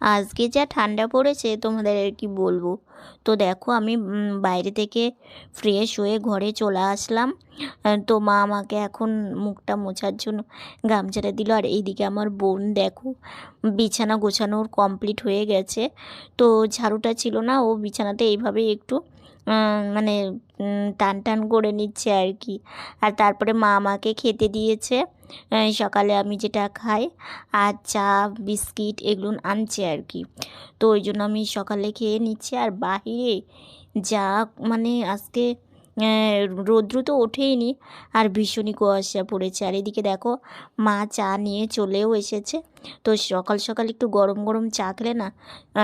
আজকে যা ঠান্ডা পড়েছে তোমাদের আর কি বলব। তো দেখো আমি বাইরে থেকে ফ্রেশ হয়ে ঘরে চলে আসলাম। তো মা আমাকে এখন মুখটা মোছার জন্য গামছাটা দিল। আর এইদিকে আমার বোন দেখো, বিছানা গোছানোর কমপ্লিট হয়ে গেছে। তো ঝাড়ুটা ছিল না, ও বিছানাতে এইভাবে একটু মানে টান টান করে নিচ্ছে আর কি আর তারপরে মা আমাকে খেতে দিয়েছে। সকালে আমি যেটা খাই, আর চা, বিস্কিট এগুলো আনছে আর কি তো ওই জন্য আমি সকালে খেয়ে নিচ্ছি। আর বাহিরে যা মানে আজকে রৌদ্র তো ওঠেইনি আর ভীষণই কুয়াশা পড়েছে। আর এদিকে দেখো, মা চা নিয়ে চলেও এসেছে। তো সকাল সকাল একটু গরম গরম চা খেলে না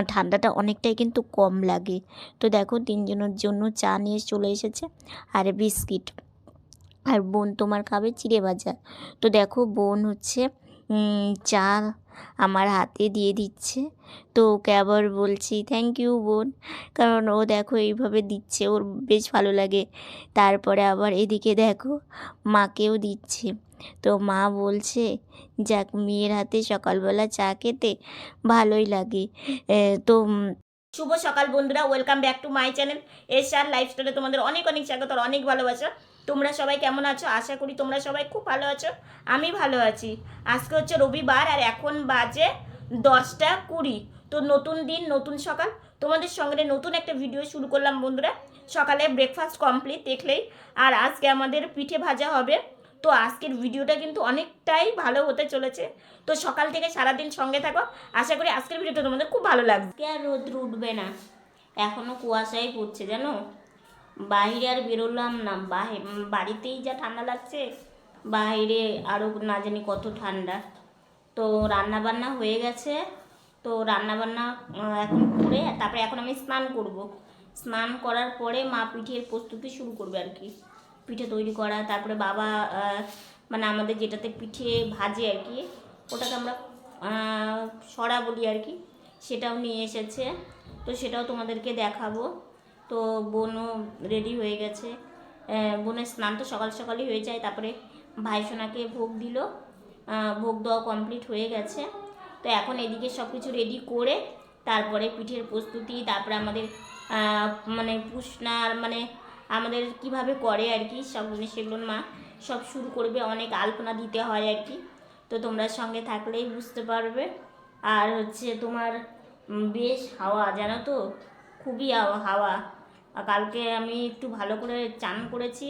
ঠান্ডাটা অনেকটাই কিন্তু কম লাগে। তো দেখো, তিনজনের জন্য চা নিয়ে চলে এসেছে আর বিস্কিট। আর বোন তোমার খাবে চিড়ে ভাজা। তো দেখো, বোন হচ্ছে চা আমার হাতে দিয়ে দিচ্ছে। তো ওকে আবার বলছি থ্যাংক ইউ বোন। কারণ ও দেখো এইভাবে দিচ্ছে, ওর বেশ ভালো লাগে। তারপরে আবার এদিকে দেখো, মাকেও দিচ্ছে। তো মা বলছে, যাক, মেয়ের হাতে সকালবেলা চা খেতে ভালোই লাগে। তো শুভ সকাল বন্ধুরা welcome back to my channel S R লাইফস্টাইলে তোমাদের অনেক অনেক স্বাগত অনেক ভালোবাসা। তোমরা সবাই কেমন আছো? আশা করি তোমরা সবাই খুব ভালো আছো। আমি ভালো আছি। আজকে হচ্ছে রবিবার আর এখন বাজে দশটা কুড়ি। তো নতুন দিন, নতুন সকাল। তোমাদের সঙ্গে নতুন একটা ভিডিও শুরু করলাম বন্ধুরা। সকালে ব্রেকফাস্ট কমপ্লিট দেখলেই। আর আজকে আমাদের পিঠে ভাজা হবে। তো আজকের ভিডিওটা কিন্তু অনেকটাই ভালো হতে চলেছে। তো সকাল থেকে সারাদিন সঙ্গে থাকো। আশা করি আজকের ভিডিওটা তোমাদের খুব ভালো লাগবে। আর রোদ্র উঠবে না। এখনও কুয়াশাই পড়ছে, জানো? বাইরে আর বেরোলাম না। বাড়িতেই যা ঠান্ডা লাগছে, বাইরে আরও না জানি কত ঠান্ডা। তো রান্না বান্না হয়ে গেছে। তো রান্না বান্না এখন করে তারপরে এখন আমি স্নান করব। স্নান করার পরে মা পিঠের প্রস্তুতি শুরু করবে আর কি। পিঠে তৈরি করা, তারপরে বাবা মানে আমাদের যেটাতে পিঠে ভাজে আর কি, ওটাকে আমরা সরা বলি আর কি, সেটাও নিয়ে এসেছে। তো সেটাও তোমাদেরকে দেখাবো। তো বোনও রেডি হয়ে গেছে। বোনের স্নান তো সকাল সকালই হয়ে যায়, তারপরে ভাইসোনাকে ভোগ দিল। ভোগ দেওয়া কমপ্লিট হয়ে গেছে। তো এখন এদিকে সব কিছু রেডি করে তারপরে পিঠের প্রস্তুতি, তারপরে আমাদের মানে পুষনার মানে আমাদের কীভাবে করে আর কি, সব সেগুলো মা সব শুরু করবে, অনেক আলপনা দিতে হয় আর কি। তো তোমরা সঙ্গে থাকলেই বুঝতে পারবে। আর হচ্ছে তোমার বেশ হাওয়া, জানো তো? খুবই হাওয়া। আর কালকে আমি একটু ভালো করে চান করেছি।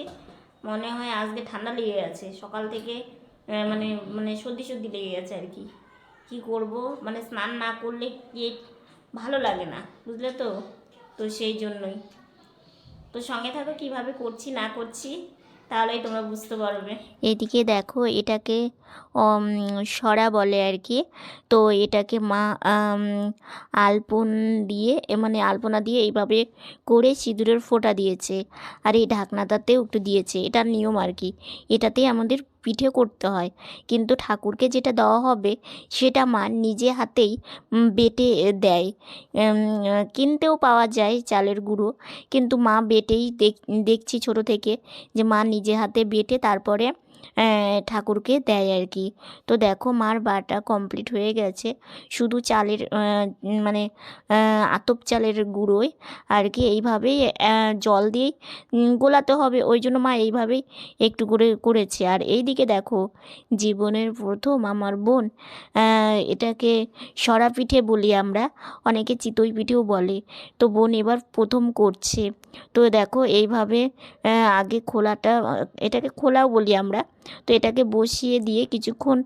মনে হয় আজকে ঠান্ডা লেগে গেছে। সকাল থেকে মানে মানে সর্দি সর্দি লেগে গেছে আর কি। কী করব? মানে স্নান না করলে কে ভালো লাগে না, বুঝলে তো? তো সেই জন্যই। তো সঙ্গে থাকো, কীভাবে করছি না করছি। তাহলেই তোমরা বুঝতে পারবে। এদিকে দেখো, এটাকে সরা বলে আর কি তো এটাকে মা আলপন দিয়ে মানে আলপনা দিয়ে এইভাবে করে সিঁদুরের ফোঁটা দিয়েছে। আর এই ঢাকনাটাতেও একটু দিয়েছে। এটার নিয়ম আর কি এটাতেই আমাদের পিঠে করতে হয়। কিন্তু ঠাকুরকে যেটা দেওয়া হবে, সেটা মা নিজে হাতেই বেটে দেয়। কিনতেও পাওয়া যায় চালের গুঁড়ো। কিন্তু মা বেটেই দেখ- দেখছি ছোটো থেকে যে মা নিজে হাতে বেটে তারপরে ঠাকুরকে দেয় আর কি। তো দেখো মার বাটা কমপ্লিট হয়ে গেছে। শুধু চালের মানে আতপ চালের গুঁড়োই আর কি। এইভাবেই জল দিয়েই গোলাতে হবে। ওই জন্য মা এইভাবেই একটু করে করেছে। আর এই দিকে দেখো, জীবনের প্রথম আমার বোন এটাকে সরা পিঠে বলি আমরা, অনেকে চিতই পিঠেও বলে। তো বোন এবার প্রথম করছে। তো দেখো এইভাবে আগে খোলাটা, এটাকে খোলাও বলি আমরা তো এটাকে বসিয়ে দিয়ে কিছুক্ষণ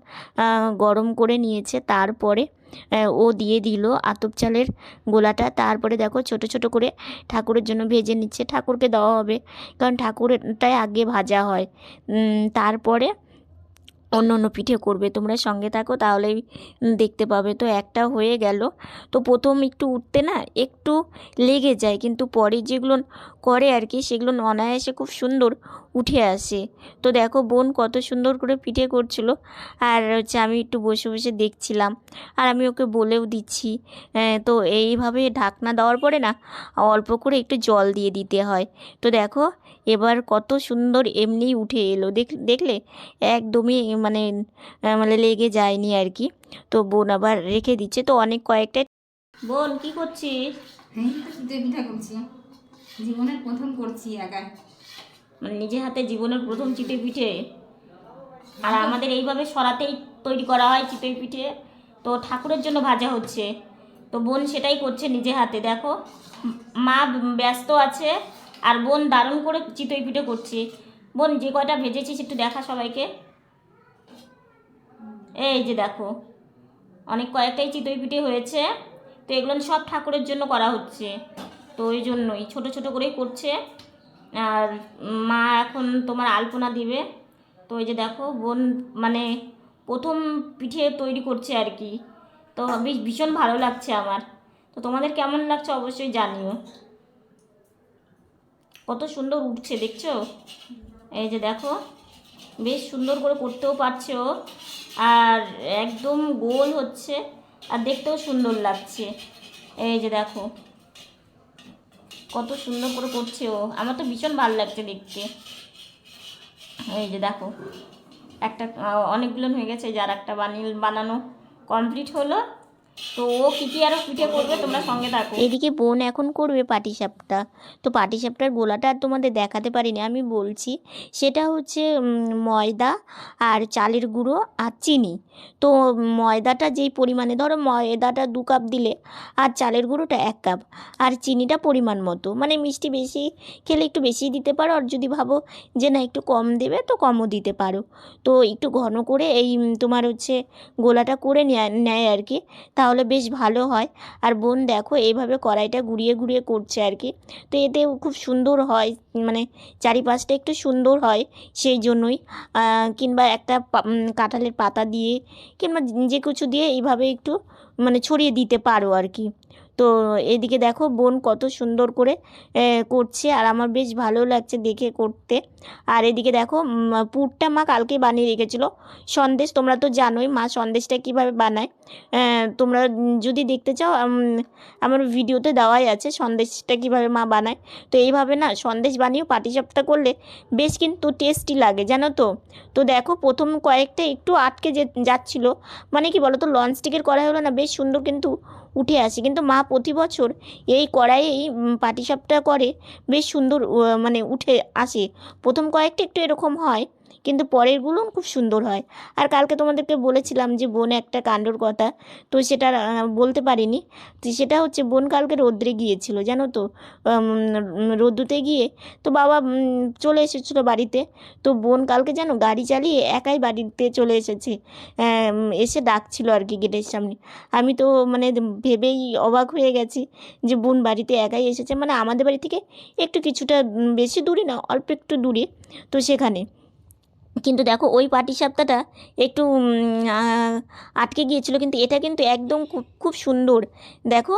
গরম করে নিয়েছে। তারপরে ও দিয়ে দিল আতপ চালের গোলাটা। তারপরে দেখো ছোট ছোট করে ঠাকুরের জন্য ভেজে নিচ্ছে। ঠাকুরকে দেওয়া হবে, কারণ ঠাকুরেরটাই আগে ভাজা হয়। তারপরে অন্য অন্য পিঠে করবে। তোমরা সঙ্গে থাকো, তাহলেই দেখতে পাবে। তো একটা হয়ে গেল। তো প্রথম একটু উঠতে না একটু লেগে যায়, কিন্তু পরে যেগুলো করে আর কি, সেগুলো অনায়াসে খুব সুন্দর উঠে আসে। তো দেখো বোন কত সুন্দর করে পিঠে করছিল। আর হচ্ছে আমি একটু বসে বসে দেখছিলাম। আর আমি ওকে বলেও দিচ্ছি তো এইভাবে ঢাকনা দেওয়ার পরে না অল্প করে একটু জল দিয়ে দিতে হয়। তো দেখো এবার কত সুন্দর এমনিই উঠে এলো। দেখ, দেখলে একদমই মানে মানে লেগে যায়নি আর কি। তো বোন আবার রেখে দিচ্ছে। তো অনেক কয়েকটা বোন কি করছিস? জীবনের প্রথম করছি একা মানে নিজে হাতে জীবনের প্রথম চিতই পিঠে। আর আমাদের এইভাবে সরাতেই তৈরি করা হয় চিতই পিঠে। তো ঠাকুরের জন্য ভাজা হচ্ছে। তো বোন সেটাই করছে নিজে হাতে, দেখো। মা ব্যস্ত আছে, আর বোন দারুণ করে চিতই পিঠে করছে। বোন, যে কয়টা ভেজেছিস একটু দেখা সবাইকে। এই যে দেখো, অনেক কয়েকটাই চিতই পিঠে হয়েছে। তো এগুলো সব ঠাকুরের জন্য করা হচ্ছে। তো ওই জন্যই, ছোট ছোট করেই করছে। আর মা এখন তোমার আলপনা দিবে। তো ওই যে দেখো, বোন মানে প্রথম পিঠে তৈরি করছে আর কি। তো বেশ ভীষণ ভালো লাগছে আমার। তো তোমাদের কেমন লাগছে অবশ্যই জানিও। কত সুন্দর উঠছে, দেখছ? এই যে দেখো, বেশ সুন্দর করে করতেও পারছে ও। আর একদম গোল হচ্ছে, আর দেখতেও সুন্দর লাগছে। এই যে দেখো কত সুন্দর করে করছে ও। আমার তো ভীষণ ভালো লাগছে দেখতে। এই যে দেখো, একটা অনেকগুলো হয়ে গেছে, যার একটা বানিয়ে, বানানো কমপ্লিট হলো। তো ও কী আরও পিঠে করবে তোমরা সঙ্গে থাকো। এদিকে বোন এখন করবে পাটিসাপটা তো পাটিসাপটার গোলাটা আর তোমাদের দেখাতে পারিনি, আমি বলছি সেটা হচ্ছে ময়দা আর চালের গুঁড়ো আর চিনি। তো ময়দাটা যেই পরিমাণে, ধরো ময়দাটা দু কাপ দিলে আর চালের গুঁড়োটা এক কাপ। আর চিনিটা পরিমাণ মতো মানে মিষ্টি বেশি খেলে একটু বেশি দিতে পারো, আর যদি ভাবো যে না একটু কম দেবে তো কমও দিতে পারো। তো একটু ঘন করে এই তোমার হচ্ছে গোলাটা করে নেয় আর কি। তাহলে বেশ ভালো হয়। আর বোন দেখো এইভাবে কড়াইটা ঘুরিয়ে ঘুরিয়ে করছে আর কি। তো এতে খুব সুন্দর হয় মানে চারিপাশটা একটু সুন্দর হয় সেই জন্যই। কিংবা একটা কাঁঠালের পাতা দিয়ে কিংবা যে কিছু দিয়ে এইভাবে একটু মানে ছড়িয়ে দিতে পারো আর কি। তো এদিকে দেখো বোন কত সুন্দর করে করছে আর আমার বেশ ভালো লাগছে দেখে করতে। আর এদিকে দেখো পুরটা মা কালকে বানিয়ে রেখেছিলো। সন্দেশ তোমরা তো জানোই মা সন্দেশটা কীভাবে বানায়। তোমরা যদি দেখতে চাও আমার ভিডিওতে দেওয়াই আছে সন্দেশটা কীভাবে মা বানায়। তো এইভাবে না সন্দেশ বানিয়েও পাটিসাপটা করলে বেশ কিন্তু টেস্টি লাগে, জানো তো? তো দেখো প্রথম কয়েকটা একটু আটকে যে, যাচ্ছিল। মানে কি বলো তো লঞ্চ লঞ্চস্টিকের কড়াই হলো না বেশ সুন্দর কিন্তু উঠে আসে। কিন্তু মা প্রতি বছর এই কড়াইয়েই পাটিসাপটা করে, বেশ সুন্দর মানে উঠে আসে। প্রথম কয়েকটা একটু এরকম হয়। কিন্তু পরেরগুলো খুব সুন্দর হয়। আর কালকে তোমাদেরকে বলেছিলাম যে বোন একটা কাণ্ডর কথা তো সেটা বলতে পারিনি। তো সেটা হচ্ছে বোন কালকে রৌদ্রে গিয়েছিল জানো তো? উম, রোদ্দুতে গিয়ে তো বাবা চলে এসেছিল বাড়িতে। তো বোন কালকে জানো গাড়ি চালিয়ে একাই বাড়িতে চলে এসেছে। এসে ডাকছিল আর কি গেটের সামনে। আমি তো মানে ভেবেই অবাক হয়ে গেছি যে বোন বাড়িতে একাই এসেছে। মানে আমাদের বাড়ি থেকে একটু কিছুটা বেশি দূরে না অল্প একটু দূরে তো সেখানে। কিন্তু দেখো ওই পাটিসাপটাটা একটু আটকে গিয়েছিল কিন্তু এটা কিন্তু একদম খুব খুব সুন্দর। দেখো,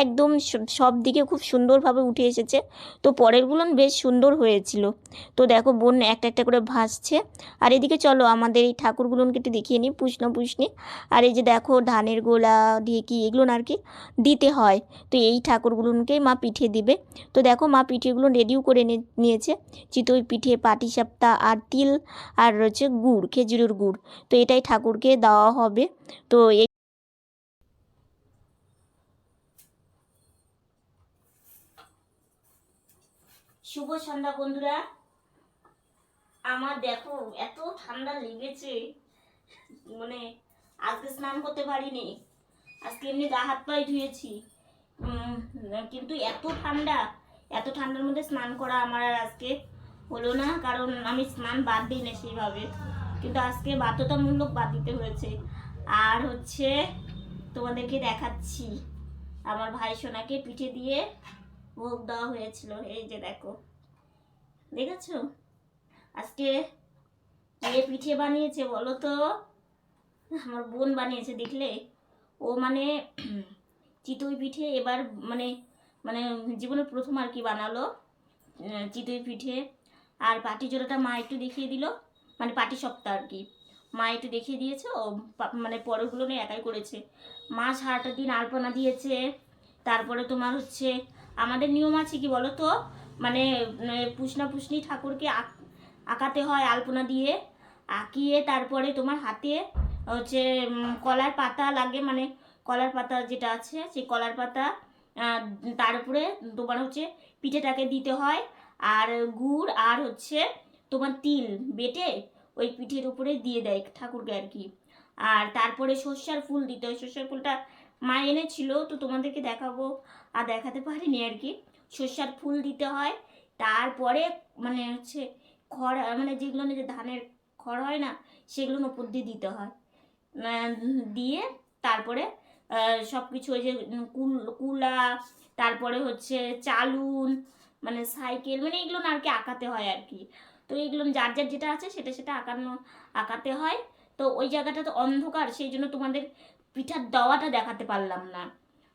একদম সব দিকে খুব সুন্দরভাবে উঠে এসেছে। তো পরেরগুলো বেশ সুন্দর হয়েছিল। তো দেখো, বোন একটা একটা করে ভাসছে। আর এদিকে চলো, আমাদের এই ঠাকুরগুলোকে একটু দেখিয়ে নিই পুষ্ণ পুষ্ণি আর এই যে দেখো, ধানের গোলা ঢেকি এগুলো আর কি দিতে হয়। তো এই ঠাকুরগুলোকেই মা পিঠে দিবে। তো দেখো, মা পিঠেগুলো রেডিও করে নিয়েছে। চিতই পিঠে পাটিসাপটা আর তিল আর রয়েছে গুড়, খেজুরের গুড়। তো এটাই ঠাকুরকে দেওয়া হবে। তো শুভ সন্ধ্যা বন্ধুরা। আমার দেখো, এত ঠান্ডা লেগেছে। মানে আজকে স্নান করতে পারিনি। আজকে এমনি গা হাত পায়ে ধুয়েছি। কিন্তু এত ঠান্ডা, এত ঠান্ডার মধ্যে স্নান করা আমার আর আজকে হলো না, কারণ আমি স্নান বাদ দিই না সেইভাবে। কিন্তু আজকে বাধ্যতামূলক বাদ দিতে হয়েছে। আর হচ্ছে তোমাদেরকে দেখাচ্ছি। আমার ভাই সোনাকে পিঠে দিয়ে ভোগ দেওয়া হয়েছিল। এই যে দেখো। দেখেছ? আজকে কে পিঠে বানিয়েছে, বলো তো। আমার বোন বানিয়েছে, দেখলে? ও মানে চিতই পিঠে এবার মানে মানে জীবনের প্রথম আর কি বানালো চিতই পিঠে। আর পাটি জোড়াটা মা একটু দেখিয়ে দিল। মানে পাটি সপ্তাহ আর কি। মা একটু দেখিয়ে দিয়েছে ও মানে পরেরগুলো নিয়ে একাই করেছে। মা সারাটা দিন আলপনা দিয়েছে তারপরে তোমার হচ্ছে আমাদের নিয়ম আছে কি বলো তো মানে পুষনা পুষনি ঠাকুরকে আঁক- আঁকাতে হয় আলপনা দিয়ে। আঁকিয়ে তারপরে তোমার হাতে হচ্ছে কলার পাতা লাগে মানে কলার পাতা যেটা আছে সেই কলার পাতা আহ, তার উপরে তোমার হচ্ছে পিঠেটাকে দিতে হয়। আর গুড় আর হচ্ছে তোমার তিল বেটে ওই পিঠের উপরে দিয়ে দেয় ঠাকুরকে আর কি। আর তারপরে সর্ষার ফুল দিতে হয়। সর্ষার ফুলটা মা এনেছিল, তো তোমাদেরকে দেখাবো। আর দেখাতে পারিনি আর কি। সর্ষার ফুল দিতে হয়। তারপরে মানে হচ্ছে খড় মানে যেগুলো যে ধানের খড় হয় না, সেগুলো উপর দিয়ে দিতে হয়। দিয়ে তারপরে সব কিছু ওই যে কুল, কুলা, তারপরে হচ্ছে চালুন মানে সাইকেল মানে এগুলো আর কি আঁকাতে হয় আর কি। তো এগুলো যার যার যেটা আছে সেটা সেটা আঁকানো, আঁকাতে হয়। তো ওই জায়গাটা তো অন্ধকার, সেই জন্য তোমাদের পিঠার দেওয়াটা দেখাতে পারলাম না।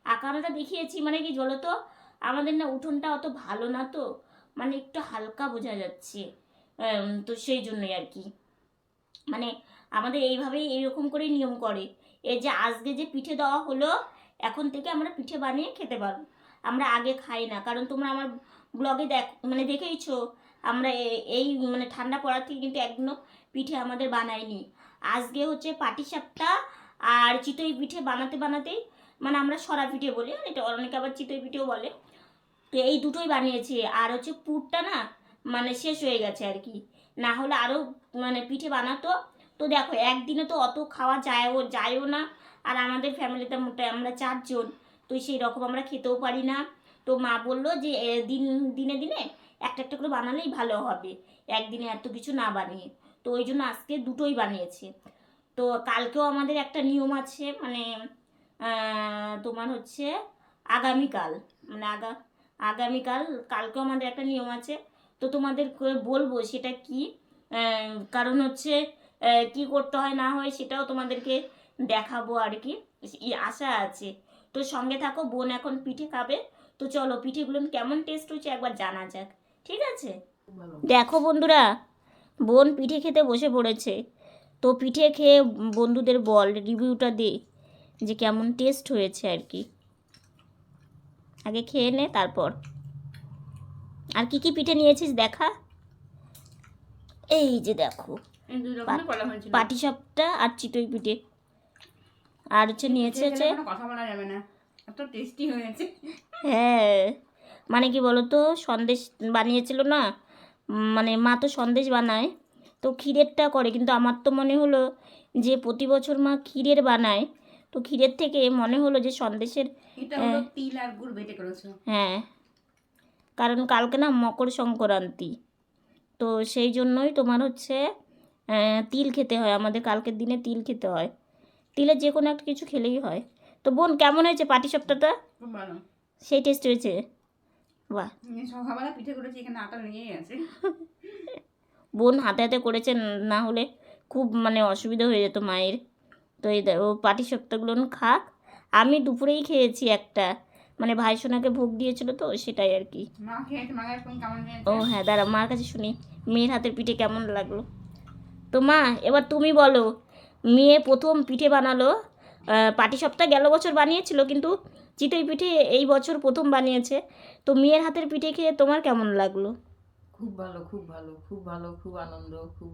আঁকানোটা দেখিয়েছি মানে কি বলো তো আমাদের না উঠোনটা অত ভালো না তো মানে একটু হালকা বোঝা যাচ্ছে। তো সেই জন্যই আর কি। মানে আমাদের এইভাবেই এইরকম করে নিয়ম করে। এই যে আজকে যে পিঠে দেওয়া হলো, এখন থেকে আমরা পিঠে বানিয়ে খেতে পারব। আমরা আগে খাই না, কারণ তোমরা আমার ব্লগে দেখ মানে দেখেইছো? আমরা এই মানে ঠান্ডা পড়ার থেকে কিন্তু একদিনও পিঠে আমাদের বানাইনি। আজকে হচ্ছে পাটিসাপটা আর চিতই পিঠে বানাতে বানাতেই মানে আমরা সরা পিঠে বলি, আর এটা অনেকে আবার চিতই পিঠেও বলে। তো এই দুটোই বানিয়েছি, আর হচ্ছে পুরটা না মানে শেষ হয়ে গেছে আর কি। না হলে আরও মানে পিঠে বানাতো। তো দেখো, একদিনে তো অত খাওয়া যায়ও যায়ও না, আর আমাদের ফ্যামিলিতে মোটে আমরা চারজন, তো সেই রকম আমরা খেতেও পারি না। তো মা বলল যে দিন, দিনে দিনে একটা একটা করে বানালেই ভালো হবে। একদিনে এত কিছু না বানিয়ে। তো ওই জন্য আজকে দুটোই বানিয়েছে। তো কালকেও আমাদের একটা নিয়ম আছে মানে তোমার হচ্ছে আগামীকাল মানে আগা, আগামীকাল কালকেও আমাদের একটা নিয়ম আছে। তো তোমাদের বলব সেটা কি? কারণ হচ্ছে কি করতে হয় না হয় সেটাও তোমাদেরকে দেখাবো আর কি। আশা আছে। তো সঙ্গে থাকো, বোন এখন পিঠে খাবে। তো চলো পিঠেগুলো কেমন টেস্ট হচ্ছে একবার জানা যাক ঠিক আছে? দেখো বন্ধুরা বোন পিঠে খেতে বসে পড়েছে। তো পিঠে খেয়ে বন্ধুদের বল রিভিউটা দে যে কেমন টেস্ট হয়েছে আর কি। আগে খেয়ে নে তারপর। আর কি কি পিঠে নিয়েছিস দেখা? এই যে দেখো হয়েছিল। পাটিসাপটা আর চিতই পিঠে। আর হচ্ছে নিয়েছে কথা বলা যাবে না। টেস্টি হয়েছে। হ্যাঁ মানে কি বলো তো সন্দেশ বানিয়েছিল না মানে মা তো সন্দেশ বানায় তো ক্ষীরেরটা করে কিন্তু আমার তো মনে হলো যে প্রতি বছর মা ক্ষীরের বানায় তো ক্ষীরের থেকে মনে হলো যে সন্দেশের এটা তিল আর গুড় বেটে করেছ। হ্যাঁ কারণ কালকে না মকর সংক্রান্তি তো সেই জন্যই তোমার হচ্ছে তিল খেতে হয় আমাদের কালকের দিনে তিল খেতে হয়। তিলের যে কোনো একটা কিছু খেলেই হয়। তো বোন কেমন হয়েছে পাটি সপ্তাহটা সেই টেস্ট হয়েছে? বাহ। সকালবেলা পিঠে করেছি এখানে আটা লেগেই আছে। বোন হাতে হাতে করেছে না হলে খুব মানে অসুবিধা হয়ে যেত মায়ের। তো এই দেখো পাটি সপ্তাহগুলো খাক। আমি দুপুরেই খেয়েছি একটা। মানে ভাই সোনাকে ভোগ দিয়েছিল তো সেটাই আর কি। ও হ্যাঁ দাঁড়া মার কাছে শুনি। মেয়ের হাতের পিঠে কেমন লাগল? তো মা এবার তুমি বলো মেয়ে প্রথম পিঠে বানালো পাটি সপ্তাহ গেল বছর বানিয়েছিল, কিন্তু চিতই পিঠে এই বছর প্রথম বানিয়েছে। তো মেয়ের হাতের পিঠে খেয়ে তোমার কেমন লাগল? খুব ভালো খুব ভালো খুব ভালো, খুব আনন্দ, খুব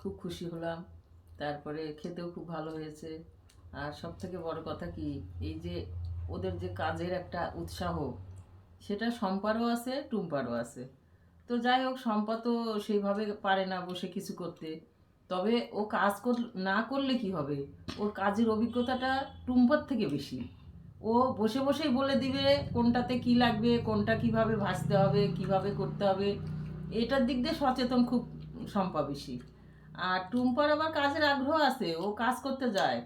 খুব খুশি হলাম। তারপরে খেতেও খুব ভালো হয়েছে। আর সব থেকে বড় কথা কি, এই যে ওদের যে কাজের একটা উৎসাহ, সেটা সম্পারও আছে, টুম্পারও আছে। তো যাই হোক সম্পা তো সেইভাবে পারে না বসে কিছু করতে। তবে ও কাজ কর, না করলে কি হবে? ওর কাজের অভিজ্ঞতাটা টুম্পার থেকে বেশি। ও বসে বসেই বলে দিবে কোনটাতে কি লাগবে, কোনটা কীভাবে ভাসতে হবে, কীভাবে করতে হবে। এটার দিক দিয়ে সচেতন খুব সম্পা বেশি। আর টুম্পার আবার কাজের আগ্রহ আছে, ও কাজ করতে যায়।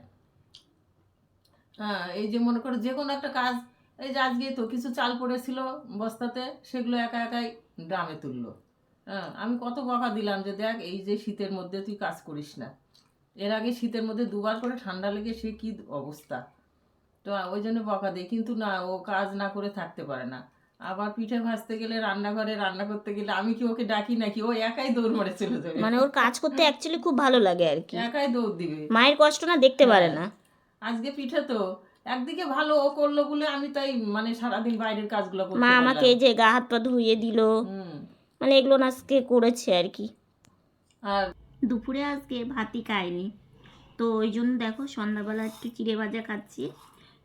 হ্যাঁ এই যে মনে করো যে কোনো একটা কাজ, এই যে আজকে তো কিছু চাল পড়েছিল বস্তাতে, সেগুলো একা একাই ড্রামে তুললো। হ্যাঁ আমি কত বকা দিলাম যে দেখ এই যে শীতের মধ্যে তুই কাজ করিস না। এর আগে শীতের মধ্যে দুবার করে ঠান্ডা লেগে সে কি অবস্থা? তো ওই জন্য বকা দিই কিন্তু না ও কাজ না করে থাকতে পারে না। আবার পিঠে ভাজতে গেলে রান্নাঘরে রান্না করতে গেলে আমি কি ওকে ডাকি নাকি? ও একাই দৌড় মারে চলে যাবে। মানে ওর কাজ করতে অ্যাকচুয়ালি খুব ভালো লাগে আর কি। একাই দৌড় দিবে। মায়ের কষ্ট না দেখতে পারে না। আজকে পিঠে তো একদিকে ভালো ও করল বলে আমি তাই মানে সারাদিন বাইরের কাজগুলো করতে মা আমাকে এই যে গা হাত পা ধুইয়ে দিল। মানে এগুলো আজকে করেছে আর কি। আর দুপুরে আজকে ভাতই খাইনি। তো ওই জন্য দেখো সন্ধ্যাবেলা একটু চিড়ে ভাজা খাচ্ছি।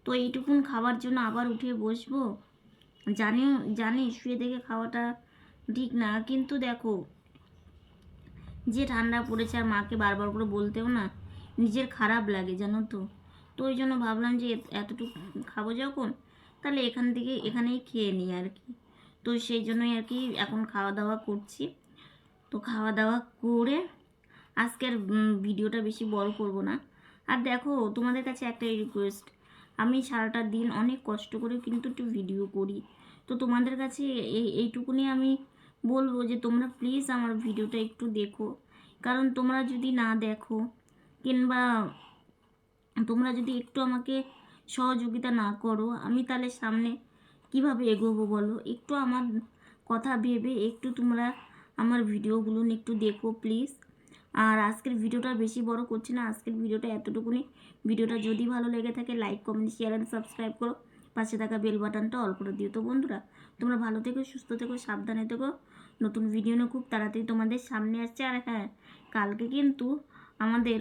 তো এইটুকুন খাবার জন্য আবার উঠে বসবো। জানি জানি শুয়ে থেকে খাওয়াটা ঠিক না, কিন্তু দেখো যে ঠান্ডা পড়েছে আর মাকে বারবার করে বলতেও না, নিজের খারাপ লাগে জানো তো। তো ওই জন্য ভাবলাম যে এতটুকু খাব যখন, তাহলে এখান থেকে, এখানেই খেয়ে নিই আর কি। তো সেই জন্যই আর কি এখন খাওয়া দাওয়া করছি। তো খাওয়া দাওয়া করে আজকের ভিডিওটা বেশি বড় করব না। আর দেখো, তোমাদের কাছে একটাই রিকোয়েস্ট আমি সারাটা দিন অনেক কষ্ট করে কিন্তু একটু ভিডিও করি। তো তোমাদের কাছে এই এইটুকুনি আমি বলব যে, তোমরা প্লিজ আমার ভিডিওটা একটু দেখো। কারণ তোমরা যদি না দেখো, কিংবা তোমরা যদি একটু আমাকে সহযোগিতা না করো, আমি তাহলে সামনে কীভাবে এগোবো বলো? একটু আমার কথা ভেবে একটু তোমরা আমার ভিডিওগুলো একটু দেখো প্লিজ আর আজকের ভিডিওটা বেশি বড় করছি না। আজকের ভিডিওটা এতটুকুনি। ভিডিওটা যদি ভালো লেগে থাকে like comment share and subscribe করো। পাশে থাকা বেল বাটনটা অল করে দিও তো বন্ধুরা। তোমরা ভালো থেকো, সুস্থ থেকো, সাবধানে থেকো। নতুন ভিডিও নিয়ে খুব তাড়াতাড়ি তোমাদের সামনে আসছে। আর হ্যাঁ কালকে কিন্তু আমাদের,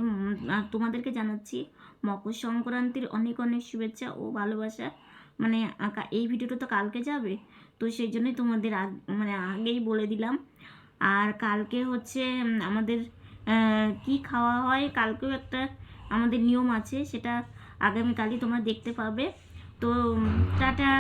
তোমাদেরকে জানাচ্ছি মকর সংক্রান্তির অনেক অনেক শুভেচ্ছা ও ভালোবাসা। মানে আঁকা, এই ভিডিওটা তো কালকে যাবে। তো সেই জন্যই তোমাদের মানে আগেই বলে দিলাম। আর কালকে হচ্ছে আমাদের কি খাওয়া হয়, কালকেও একটা আমাদের নিয়ম আছে, সেটা আগামীকালই তোমরা দেখতে পাবে। তো টাটা।